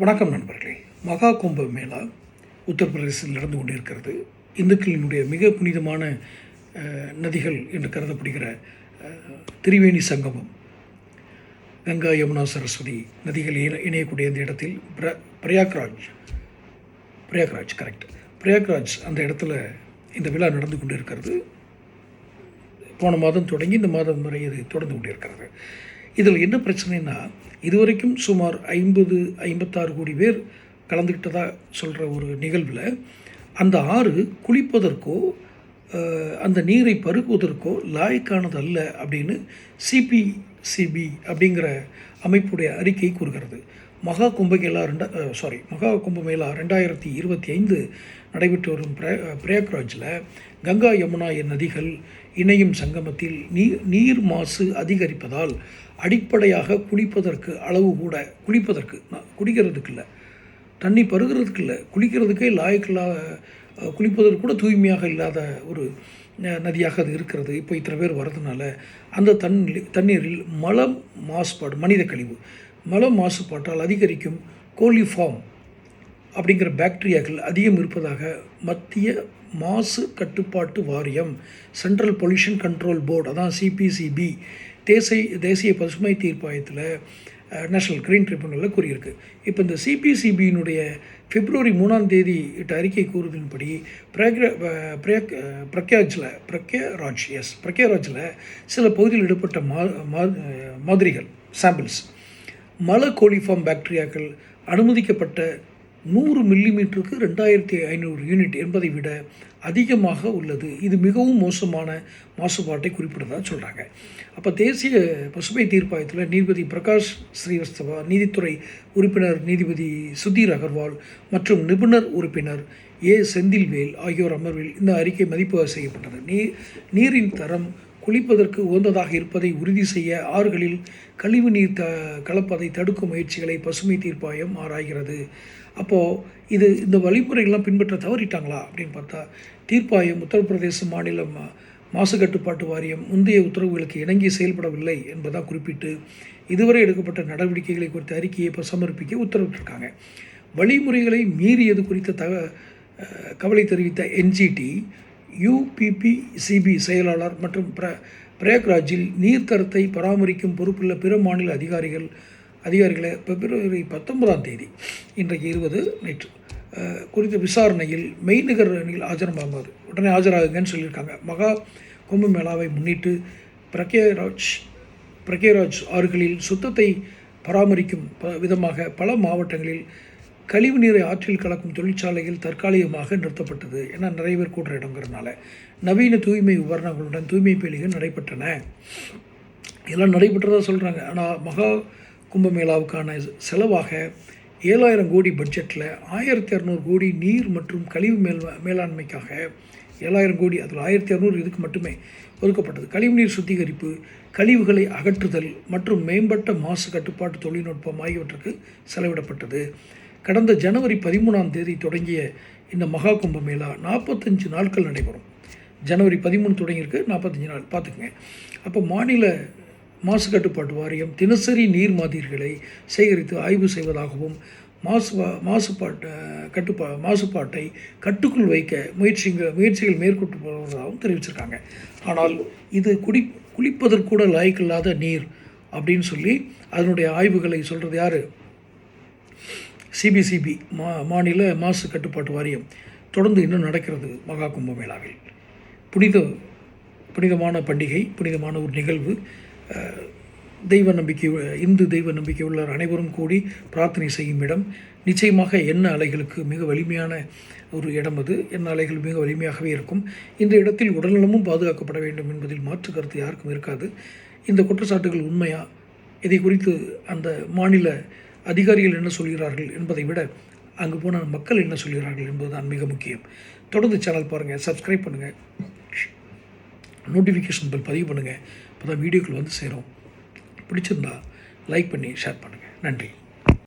வணக்கம் நண்பர்களே. மகா கும்ப மேளா உத்தரப்பிரதேசத்தில் நடந்து கொண்டிருக்கிறது. இந்துக்களினுடைய மிக புனிதமான நதிகள் என்று கருதப்படுகிற திரிவேணி சங்கமம். கங்கா யமுனா சரஸ்வதி நதிகள் இணை இணையக்கூடிய இந்த இடத்தில் பிர பிரயாக்ராஜ் பிரயாக்ராஜ் கரெக்ட் பிரயாக்ராஜ் அந்த இடத்துல இந்த விழா நடந்து கொண்டிருக்கிறது. போன மாதம் தொடங்கி இந்த மாதம் வரை இது தொடர்ந்து கொண்டிருக்கிறது. இதில் என்ன பிரச்சனைனா இதுவரைக்கும் சுமார் ஐம்பது ஐம்பத்தாறு கோடி பேர் கலந்துக்கிட்டதாக சொல்கிற ஒரு நிகழ்வில் அந்த ஆறு குளிப்பதற்கோ அந்த நீரை பருகுவதற்கோ லாய்க்கானது அல்ல அப்படின்னு சிபிசிபி அப்படிங்கிற அமைப்புடைய அறிக்கை கூறுகிறது. மகா கும்பமேளா ரெண்டா சாரி மகா கும்பமேளா ரெண்டாயிரத்தி இருபத்தி ஐந்து நடைபெற்று வரும் பிரே பிரயாக்ராஜில் கங்கா யமுனா என் நதிகள் இணையும் சங்கமத்தில் நீர் நீர் மாசு அதிகரிப்பதால் அடிப்படையாக குளிப்பதற்கு அளவு கூட குளிப்பதற்கு குடிக்கிறதுக்கு இல்லை. தண்ணி பருகிறதுக்கு இல்லை. குளிக்கிறதுக்கே லாயக்கில்லா குளிப்பதற்கு கூட தூய்மையாக இல்லாத ஒரு நதியாக அது இருக்கிறது. இப்போ இத்தனை பேர் வர்றதுனால அந்த தண்ணி தண்ணீரில் மலம் மாசுபாடு மனித கழிவு மல மாசுபாட்டால் அதிகரிக்கும் கோலிஃபார்ம் அப்படிங்கிற பாக்டீரியாக்கள் அதிகம் இருப்பதாக மத்திய மாசு கட்டுப்பாட்டு வாரியம் சென்ட்ரல் பொல்யூஷன் கண்ட்ரோல் போர்டு அதான் சிபிசிபி தேசிய தேசிய பசுமை தீர்ப்பாயத்தில் நேஷனல் கிரீன் ட்ரிபியூனலில் கூறியிருக்கு. இப்போ இந்த சிபிசிபியினுடைய பிப்ரவரி மூணாம் தேதி இட்ட அறிக்கை கூறுவதன்படி பிரக்ர பிரக்யாஜில் பிரக்யராஜ் எஸ் பிரக்யராஜில் சில பகுதியில் இடப்பட்ட மா மா- மாதிரிகள் சாம்பிள்ஸ் மல கோலிஃபார்ம் பாக்டீரியாக்கள் அனுமதிக்கப்பட்ட நூறு மில்லிமீட்டருக்கு ரெண்டாயிரத்தி ஐநூறு யூனிட் என்பதை விட அதிகமாக உள்ளது. இது மிகவும் மோசமான மாசுபாட்டை குறிப்பிடுறதா சொல்கிறாங்க அப்போ தேசிய பசுமை தீர்ப்பாயத்தில் நீதிபதி பிரகாஷ் ஸ்ரீவஸ்தவா நீதித்துறை உறுப்பினர் நீதிபதி சுதீர் அகர்வால் மற்றும் நிபுணர் உறுப்பினர் ஏ செந்தில்வேல் ஆகியோர் அமர்வில் இந்த அறிக்கை மதிப்பு செய்யப்பட்டது. நீ நீரின் தரம் குளிப்பதற்கு உகந்ததாக இருப்பதை உறுதி செய்ய ஆறுகளில் கழிவு நீர் த கலப்பதை தடுக்கும் முயற்சிகளை பசுமை தீர்ப்பாயம் ஆராய்கிறது. அப்போது இது இந்த வழிமுறைகள்லாம் பின்பற்ற தவறிட்டாங்களா அப்படின்னு பார்த்தா தீர்ப்பாயம் உத்தரப்பிரதேச மாநில மா- மாசு கட்டுப்பாட்டு வாரியம் முந்தைய உத்தரவுகளுக்கு இணங்கி செயல்படவில்லை என்பதாக குறிப்பிட்டு இதுவரை எடுக்கப்பட்ட நடவடிக்கைகளை குறித்த அறிக்கையை இப்போ சமர்ப்பிக்க உத்தரவிட்டிருக்காங்க. வழிமுறைகளை மீறியது குறித்த தக கவலை தெரிவித்த என்ஜிடி யுபிபிசிபி செயலாளர் மற்றும் பிர பிரயாக்ராஜில் நீர்த்தரத்தை பராமரிக்கும் பொறுப்புள்ள பிற மாநில அதிகாரிகள் அதிகாரிகளை பிப்ரவரி பத்தொன்பதாம் தேதி இன்றைக்கு இருபது நேற்று குறித்த விசாரணையில் மெய்நிகரில் ஆஜரமாகுமாறு உடனே ஆஜராகுங்கன்னு சொல்லியிருக்காங்க. மகா கும்பமேளாவை முன்னிட்டு பிரக்யராஜ் பிரக்யராஜ் ஆறுகளில் சுத்தத்தை பராமரிக்கும் விதமாக பல மாவட்டங்களில் கழிவு நீரை ஆற்றில் கலக்கும் தொழிற்சாலையில் தற்காலிகமாக நிறுத்தப்பட்டது ஏன்னா நிறைய பேர் கூடுற இடங்கிறதுனால நவீன தூய்மை உபகரணங்களுடன் தூய்மை பேலிகள் நடைபெற்றன. இதெல்லாம் நடைபெற்றதாக சொல்கிறாங்க ஆனால் மகா கும்பமேளாவுக்கான செலவாக ஏழாயிரம் கோடி பட்ஜெட்டில் ஆயிரத்தி இரநூறு கோடி நீர் மற்றும் கழிவு மேல் மேலாண்மைக்காக ஏழாயிரம் கோடி அதில் ஆயிரத்தி இரநூறு இதுக்கு மட்டுமே ஒதுக்கப்பட்டது. கழிவுநீர் சுத்திகரிப்பு கழிவுகளை அகற்றுதல் மற்றும் மேம்பட்ட மாசு கட்டுப்பாட்டு தொழில்நுட்பம் ஆகியவற்றுக்கு செலவிடப்பட்டது. கடந்த ஜனவரி பதிமூணாம் தேதி தொடங்கிய இந்த மகா கும்ப மேளா நாற்பத்தஞ்சு நாட்கள் நடைபெறும். ஜனவரி பதிமூணு தொடங்கியிருக்கு நாற்பத்தஞ்சு நாள். பார்த்துக்குங்க. அப்போ மாநில மாசு கட்டுப்பாட்டு வாரியம் தினசரி நீர் மாதிரிகளை சேகரித்து ஆய்வு செய்வதாகவும் மாசு மாசுபாட்டு கட்டுப்பா மாசுபாட்டை கட்டுக்குள் வைக்க முயற்சிகள் முயற்சிகள் மேற்கொண்டு வருவதாகவும் தெரிவிச்சிருக்காங்க. ஆனால் இது குடி குளிப்பதற்கூட லாய்க்கில்லாத நீர் அப்படின்னு சொல்லி அதனுடைய ஆய்வுகளை சொல்கிறது யார்? சிபிசிபி மா மாநில மாசு கட்டுப்பாட்டு வாரியம் தொடர்ந்து இன்னும் நடக்கிறது மகா கும்பமேளாவில். புனித புனிதமான பண்டிகை புனிதமான ஒரு நிகழ்வு. தெய்வ நம்பிக்கை இந்து தெய்வ நம்பிக்கை உள்ள அனைவரும் கூடி பிரார்த்தனை செய்யும் இடம். நிச்சயமாக எண்ண அலைகளுக்கு மிக வலிமையான ஒரு இடம் அது. எண்ண அலைகள் மிக வலிமையாகவே இருக்கும். இந்த இடத்தில் உடல்நலமும் பாதுகாக்கப்பட வேண்டும் என்பதில் மாற்று கருத்து யாருக்கும் இருக்காது. இந்த குற்றச்சாட்டுகள் உண்மையா? இதை குறித்து அந்த மாநில அதிகாரிகள் என்ன சொல்கிறார்கள் என்பதை விட அங்கு போன மக்கள் என்ன சொல்கிறார்கள் என்பதுதான் மிக முக்கியம். தொடர்ந்து சேனல் பாருங்கள் சப்ஸ்கிரைப் பண்ணுங்கள் நோட்டிஃபிகேஷன் பில் பதிவு பண்ணுங்கள் இப்போ தான் வீடியோக்கள் வந்து சேரும். பிடிச்சிருந்தா லைக் பண்ணி ஷேர் பண்ணுங்கள் நன்றி.